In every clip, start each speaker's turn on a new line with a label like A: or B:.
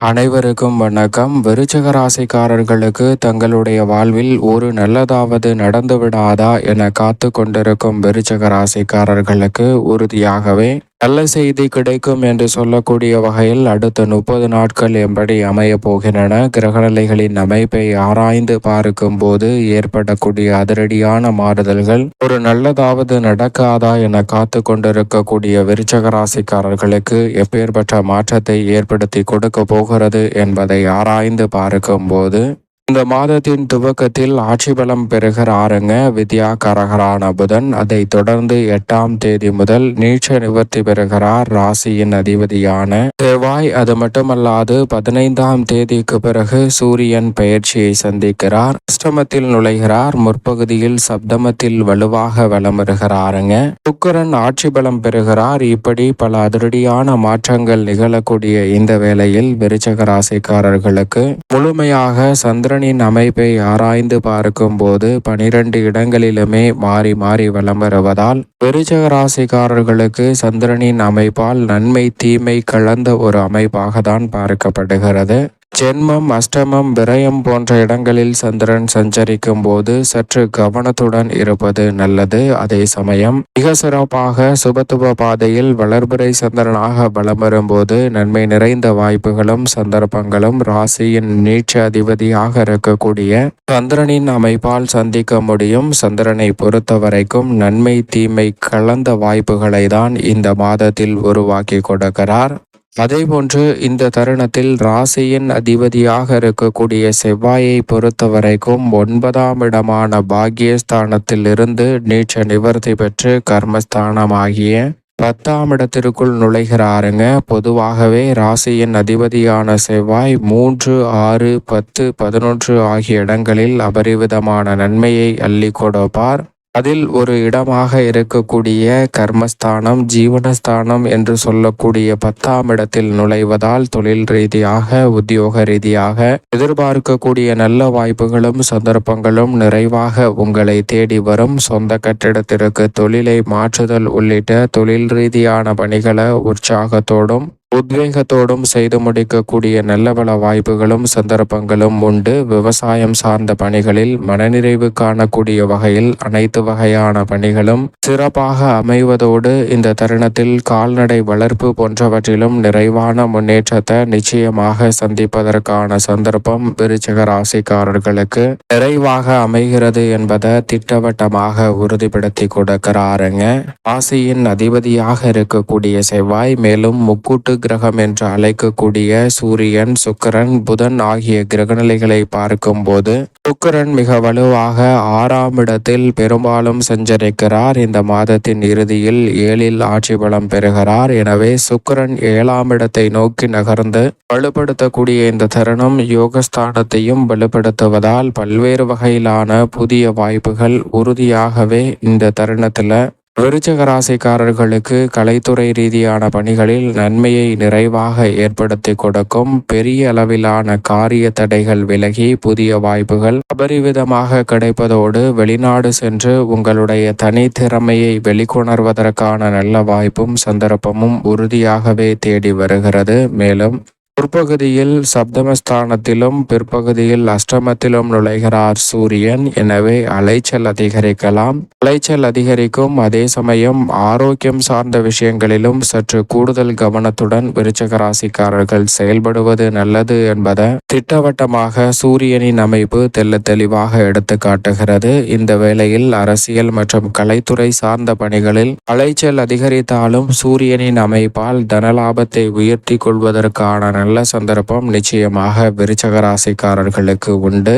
A: அனைவருக்கும் வணக்கம். விருச்சக ராசிக்காரர்களுக்கு தங்களுடைய வாழ்வில் ஒரு நல்லதாவது நடந்துவிடாதா என காத்து கொண்டிருக்கும் விருச்சக ராசிக்காரர்களுக்கு உறுதியாகவே நல்ல செய்தி கிடைக்கும் என்று சொல்லக்கூடிய வகையில் அடுத்த முப்பது நாட்கள் எப்படி அமைய போகின்றன? கிரகநிலைகளின் அமைப்பை ஆராய்ந்து பார்க்கும் போது ஏற்படக்கூடிய அதிரடியான மாறுதல்கள் ஒரு நல்லதாவது நடக்காதா என காத்து கொண்டிருக்கக்கூடிய விருச்சக ராசிக்காரர்களுக்கு எப்பேற்பட்ட மாற்றத்தை ஏற்படுத்தி கொடுக்க போகிறது என்பதை ஆராய்ந்து பார்க்கும் போது இந்த மாதத்தின் துவக்கத்தில் ஆட்சி பலம் பெறுகிறாருங்க. வித்யா கரகரான புதன். அதை தொடர்ந்து எட்டாம் தேதி முதல் நீட்ச நிவர்த்தி பெறுகிறார் ராசியின் அதிபதியான செவ்வாய். அது மட்டுமல்லாது பதினைந்தாம் தேதிக்கு பிறகு சூரியன் பயிற்சியை சந்திக்கிறார். அஷ்டமத்தில் நுழைகிறார். முற்பகுதியில் சப்தமத்தில் வலுவாக வலம் வருகிறாருங்க சுக்கரன் ஆட்சி பலம் பெறுகிறார். இப்படி பல அதிரடியான மாற்றங்கள் நிகழக்கூடிய இந்த வேளையில் விருச்சக ராசிக்காரர்களுக்கு முழுமையாக சந்திரன் சந்திரனின் அமைப்பை ஆராய்ந்து பார்க்கும் போது பனிரெண்டு இடங்களிலுமே மாறி மாறி வலம் வருவதால் விருச்சக ராசிக்காரர்களுக்கு சந்திரனின் அமைப்பால் நன்மை தீமை கலந்த ஒரு அமைப்பாக தான் பார்க்கப்படுகிறது. ஜென்மம் அஷ்டமம் விரயம் போன்ற இடங்களில் சந்திரன் சஞ்சரிக்கும் போது சற்று கவனத்துடன் இருப்பது நல்லது. அதே சமயம் மிக சிறப்பாக சுபத்துவ பாதையில் வளர்பிறை சந்திரனாக பலம் வரும்போது நன்மை நிறைந்த வாய்ப்புகளும் சந்தர்ப்பங்களும் ராசியின் நீட்ச அதிபதியாக இருக்கக்கூடிய சந்திரனின் அமைப்பால் சந்திக்க முடியும். சந்திரனை பொறுத்த வரைக்கும் நன்மை தீமை கலந்த வாய்ப்புகளை தான் இந்த மாதத்தில் உருவாக்கி கொடுக்கிறார். அதேபோன்று இந்த தருணத்தில் ராசியின் அதிபதியாக இருக்கக்கூடிய செவ்வாயை பொறுத்த வரைக்கும் ஒன்பதாம் இடமான பாக்கியஸ்தானத்தில் இருந்து நீச்ச நிவர்த்தி பெற்று கர்மஸ்தானமாகிய பத்தாம் இடத்திற்குள் நுழைகிறாருங்க. பொதுவாகவே ராசியின் அதிபதியான செவ்வாய் மூன்று ஆறு பத்து பதினொன்று ஆகிய இடங்களில் அபரிவிதமான நன்மையை அள்ளி கொடுப்பார் அதில் ஒரு இடமாக இருக்கக்கூடிய கர்மஸ்தானம் ஜீவனஸ்தானம் என்று சொல்லக்கூடிய பத்தாம் இடத்தில் நுழைவதால் தொழில் ரீதியாக உத்தியோக ரீதியாக எதிர்பார்க்கக்கூடிய நல்ல வாய்ப்புகளும் சந்தர்ப்பங்களும் நிறைவாக உங்களை தேடி வரும். சொந்த கட்டிடத்திற்கு தொழிலை மாற்றுதல் உள்ளிட்ட தொழில் ரீதியான பணிகளை உற்சாகத்தோடும் உத்வேகத்தோடும் செய்து முடிக்கக்கூடிய நல்ல பல வாய்ப்புகளும் சந்தர்ப்பங்களும் உண்டு. விவசாயம் சார்ந்த பணிகளில் மனநிறைவு காணக்கூடிய வகையில் அனைத்து வகையான பணிகளும் சிறப்பாக அமைவதோடு இந்த தருணத்தில் கால்நடை வளர்ப்பு போன்றவற்றிலும் நிறைவான முன்னேற்றத்தை நிச்சயமாக சந்திப்பதற்கான சந்தர்ப்பம் விருச்சக ராசிக்காரர்களுக்கு நிறைவாக அமைகிறது என்பதை திட்டவட்டமாக உறுதிப்படுத்தி கொடுக்கிறாருங்க. ராசியின் அதிபதியாக இருக்கக்கூடிய செவ்வாய் மேலும் முக்கூட்டு கிரகம் என்று அழைக்கக்கூடிய சூரியன் சுக்கரன் புதன் ஆகிய கிரகநிலைகளை பார்க்கும்போது சுக்கரன் மிக வலுவாக ஆறாம் இடத்தில் பெரும்பாலும் சஞ்சரிக்கிறார். இந்த மாதத்தின் இறுதியில் ஏழில் ஆட்சி பலம் பெறுகிறார். எனவே சுக்கரன் ஏழாம் இடத்தை நோக்கி நகர்ந்து வலுப்படுத்தக்கூடிய இந்த தருணம் யோகஸ்தானத்தையும் வலுப்படுத்துவதால் பல்வேறு வகையிலான புதிய வாய்ப்புகள் உறுதியாகவே இந்த தருணத்துல விருச்சக ராசிக்காரர்களுக்கு கலைத்துறை ரீதியான பணிகளில் நன்மையை நிறைவாக ஏற்படுத்தி கொடுக்கும். பெரிய அளவிலான காரிய தடைகள் விலகி புதிய வாய்ப்புகள் அபரிவிதமாக கிடைப்பதோடு வெளிநாடு சென்று உங்களுடைய தனித்திறமையை வெளிக்கொணர்வதற்கான நல்ல வாய்ப்பும் சந்தர்ப்பமும் உறுதியாகவே தேடி வருகிறது. மேலும் முற்பகுதியில் சப்தமஸ்தானத்திலும் பிற்பகுதியில் அஷ்டமத்திலும் நுழைகிறார் சூரியன். எனவே அலைச்சல் அதிகரிக்கலாம். அலைச்சல் அதிகரிக்கும். அதே சமயம் ஆரோக்கியம் சார்ந்த விஷயங்களிலும் சற்று கூடுதல் கவனத்துடன் விருச்சக ராசிக்காரர்கள் செயல்படுவது நல்லது என்பதை திட்டவட்டமாக சூரியனின் அமைப்பு தெல்ல தெளிவாக எடுத்து காட்டுகிறது. இந்த வேளையில் அரசியல் மற்றும் கலைத்துறை சார்ந்த பணிகளில் அலைச்சல் அதிகரித்தாலும் சூரியனின் அமைப்பால் தனலாபத்தை உயர்த்தி கொள்வதற்கான நல்ல சந்தர்ப்பம் நிச்சயமாக விருச்சக ராசிக்காரர்களுக்கு உண்டு.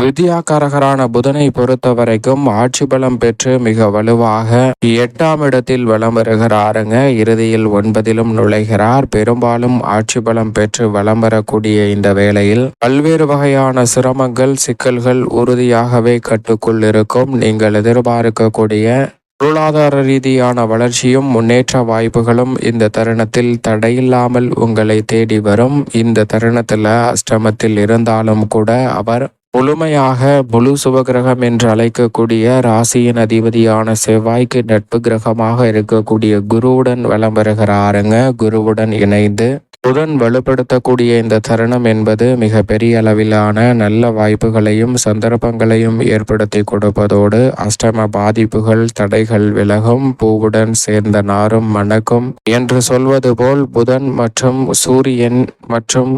A: வித்யாகாரகரான புதனை பொறுத்த வரைக்கும் ஆட்சி பலம் பெற்று மிக வலுவாக எட்டாம் இடத்தில் வலம் வருகிறாருங்க. இறுதியில் ஒன்பதிலும் நுழைகிறார். பெரும்பாலும் ஆட்சி பலம் பெற்று வலம் வரக்கூடிய இந்த வேளையில் பல்வேறு வகையான சிரமங்கள் சிக்கல்கள் உறுதியாகவே கட்டுக்குள் இருக்கும். நீங்கள் எதிர்பார்க்கக்கூடிய பொருளாதார ரீதியான வளர்ச்சியும் முன்னேற்ற வாய்ப்புகளும் இந்த தருணத்தில் தடையில்லாமல் உங்களை தேடி வரும். இந்த தருணத்தில் அஷ்டமத்தில் இருந்தாலும் கூட அவர் முழுமையாக முழு சுபகிரகம் என்று அழைக்கக்கூடிய ராசியின் அதிபதியான செவ்வாய்க்கு நட்பு கிரகமாக இருக்கக்கூடிய குருவுடன் வலம் வருகிறாருங்க. குருவுடன் இணைந்து புதன் வலுப்படுத்தக்கூடிய இந்த தருணம் என்பது மிக பெரிய அளவிலான நல்ல வாய்ப்புகளையும் சந்தர்ப்பங்களையும் ஏற்படுத்தி கொடுப்பதோடு அஷ்டம பாதிப்புகள் தடைகள் விலகும். பூவுடன் சேர்ந்த நாரும் மணக்கும். என்று சொல்வது போல் புதன் மற்றும் சூரியன் மற்றும்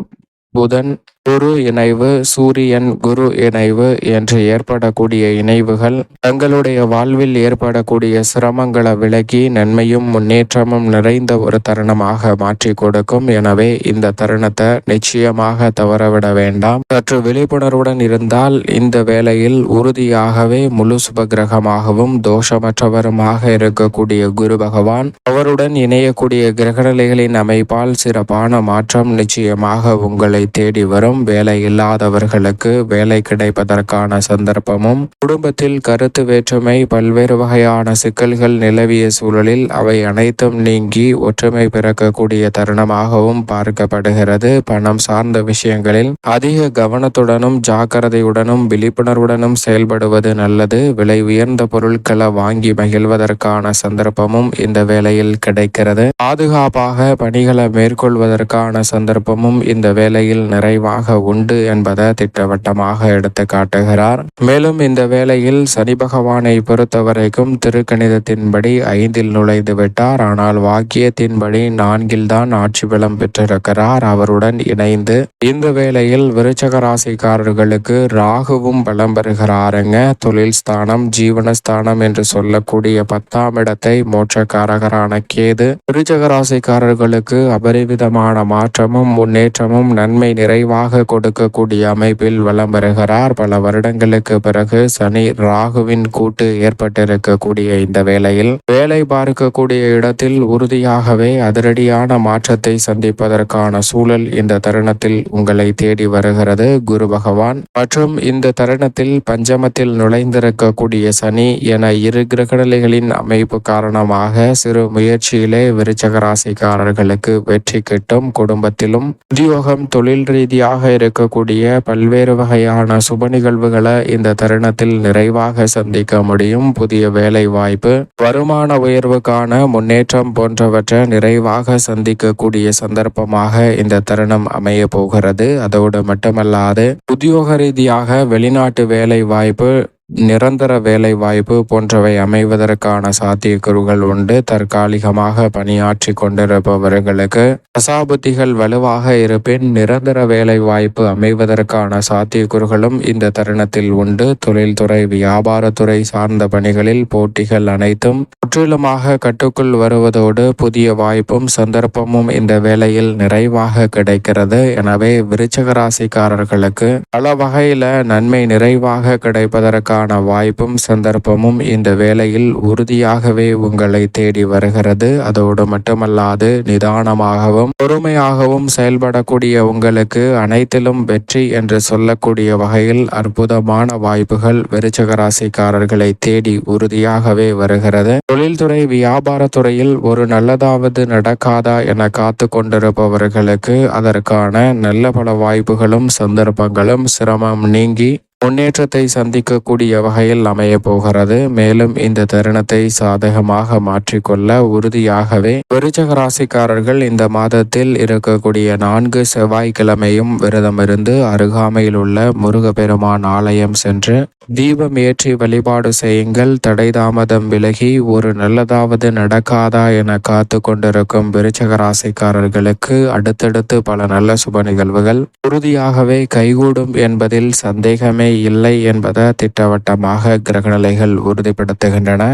A: புதன் குரு இணைவு சூரியன் குரு இணைவு என்று ஏற்படக்கூடிய இணைவுகள் தங்களுடைய வாழ்வில் ஏற்படக்கூடிய சிரமங்களை விலகி நன்மையும் முன்னேற்றமும் நிறைந்த ஒரு தருணமாக மாற்றி கொடுக்கும். எனவே இந்த தருணத்தை நிச்சயமாக தவறவிட வேண்டாம். சற்று விழிப்புணர்வுடன் இருந்தால் இந்த வேளையில் உறுதியாகவே முழு சுபகிரகமாகவும் தோஷமற்றவருமாக இருக்கக்கூடிய குரு பகவான் அவருடன் இணையக்கூடிய கிரகநிலைகளின் அமைப்பால் சிறப்பான மாற்றம் நிச்சயமாக உங்களை தேடி வரும். மேலும் வேலை இல்லாதவர்களுக்கு வேலை கிடைப்பதற்கான சந்தர்ப்பமும் குடும்பத்தில் கருத்து வேற்றுமை பல்வேறு வகையான சிக்கல்கள் நிலவிய சூழலில் அவை அனைத்தும் நீங்கி ஒற்றுமை பிறக்கக்கூடிய தருணமாகவும் பார்க்கப்படுகிறது. பணம் சார்ந்த விஷயங்களில் அதிக கவனத்துடனும் ஜாக்கிரதையுடனும் விழிப்புணர்வுடனும் செயல்படுவது நல்லது. விலை உயர்ந்த பொருட்களை வாங்கி மகிழ்வதற்கான சந்தர்ப்பமும் இந்த வேலையில் கிடைக்கிறது. பாதுகாப்பாக பணிகளை மேற்கொள்வதற்கான சந்தர்ப்பமும் இந்த வேலையில் நிறைவாக நிச்சயமாக உண்டு என்பதை திட்டவட்டமாக எடுத்து காட்டுகிறார். மேலும் இந்த வேளையில் சனி பகவானை பொறுத்தவரைக்கும் திருக்கணிதத்தின்படி ஐந்தில் நுழைந்து விட்டார். ஆனால் வாக்கியத்தின்படி நான்கில் தான் ஆட்சி பலம் பெற்றிருக்கிறார். அவருடன் இணைந்து இந்த வேளையில் விருச்சக ராசிக்காரர்களுக்கு ராகுவும் பலம் பெறுகிறாருங்க. தொழில் ஸ்தானம் ஜீவனஸ்தானம் என்று சொல்லக்கூடிய பத்தாம் இடத்தை மோட்சக்காரகரான கேது விருச்சக ராசிக்காரர்களுக்கு அபரிவிதமான மாற்றமும் முன்னேற்றமும் நன்மை நிறைவாக அதிகமாக கொடுக்கக்கூடிய அமைப்பில் வலம் வருகிறார். பல வருடங்களுக்கு பிறகு சனி ராகுவின் கூட்டு ஏற்பட்டிருக்கக்கூடிய இந்த வேளையில் வேலை பார்க்கக்கூடிய இடத்தில் உறுதியாகவே அதிரடியான மாற்றத்தை சந்திப்பதற்கான சூழல் இந்த தருணத்தில் உங்களை தேடி வருகிறது. குரு பகவான் மற்றும் இந்த தருணத்தில் பஞ்சமத்தில் நுழைந்திருக்கக்கூடிய சனி என இரு கிரகநிலைகளின் அமைப்பு காரணமாக சிறு முயற்சியிலே விருச்சகராசிக்காரர்களுக்கு வெற்றி கிட்டும். குடும்பத்திலும் உத்தியோகம் தொழில் ரீதியாக இருக்கக்கூடிய பல்வேறு வகையான சுப நிகழ்வுகளை இந்த தருணத்தில் நிறைவாக சந்திக்க முடியும். புதிய வேலை வாய்ப்பு வருமான உயர்வுக்கான முன்னேற்றம் போன்றவற்றை நிறைவாக சந்திக்கக்கூடிய சந்தர்ப்பமாக இந்த தருணம் அமைய போகிறது. அதோடு மட்டுமல்லாது உத்தியோக ரீதியாக வெளிநாட்டு வேலை வாய்ப்பு நிரந்தர வேலை வாய்ப்பு போன்றவை அமைவதற்கான சாத்தியக்கூறுகள் உண்டு. தற்காலிகமாக பணியாற்றி கொண்டிருப்பவர்களுக்கு அசாபுத்திகள் வலுவாக இருப்பின் நிரந்தர வேலை வாய்ப்பு அமைவதற்கான சாத்தியக்கூறுகளும் இந்த தருணத்தில் உண்டு. தொழில்துறை வியாபாரத்துறை சார்ந்த பணிகளில் போட்டிகள் அனைத்தும் முற்றிலுமாக கட்டுக்குள் வருவதோடு புதிய வாய்ப்பும் சந்தர்ப்பமும் இந்த வேளையில் நிறைவாக கிடைக்கிறது. எனவே விருச்சக ராசிக்காரர்களுக்கு பல வகையில நன்மை நிறைவாக கிடைப்பதற்கான அதற்கான வாய்ப்பும் சந்தர்ப்பமும் இந்த வேளையில் உறுதியாகவே உங்களை தேடி வருகிறது. அதோடு மட்டுமல்லாது நிதானமாகவும் பொறுமையாகவும் செயல்படக்கூடிய உங்களுக்கு அனைத்திலும் வெற்றி என்று சொல்லக்கூடிய வகையில் அற்புதமான வாய்ப்புகள் விருச்சகராசிக்காரர்களை தேடி உறுதியாகவே வருகிறது. தொழில்துறை வியாபாரத்துறையில் ஒரு நல்லதாவது நடக்காதா என காத்து கொண்டிருப்பவர்களுக்கு அதற்கான நல்ல பல வாய்ப்புகளும் சந்தர்ப்பங்களும் சிரமம் நீங்கி முன்னேற்றத்தை சந்திக்கக்கூடிய வகையில் அமைய போகிறது. மேலும் இந்த தருணத்தை சாதகமாக மாற்றிக்கொள்ள உறுதியாகவே விருச்சக ராசிக்காரர்கள் இந்த மாதத்தில் இருக்கக்கூடிய நான்கு செவ்வாய்க்கிழமையும் விரதமிருந்து அருகாமையில் உள்ள முருகப்பெருமான் ஆலயம் சென்று தீபம் ஏற்றி வழிபாடு செய்யுங்கள். தடை தாமதம் விலகி ஒரு நல்லதாவது நடக்காதா என காத்து கொண்டிருக்கும் விருச்சக ராசிக்காரர்களுக்கு அடுத்தடுத்து பல நல்ல சுப நிகழ்வுகள் உறுதியாகவே கைகூடும் என்பதில் சந்தேகமே இல்லை என்பதை திட்டவட்டமாக கிரகநிலைகள் உறுதிப்படுத்துகின்றன.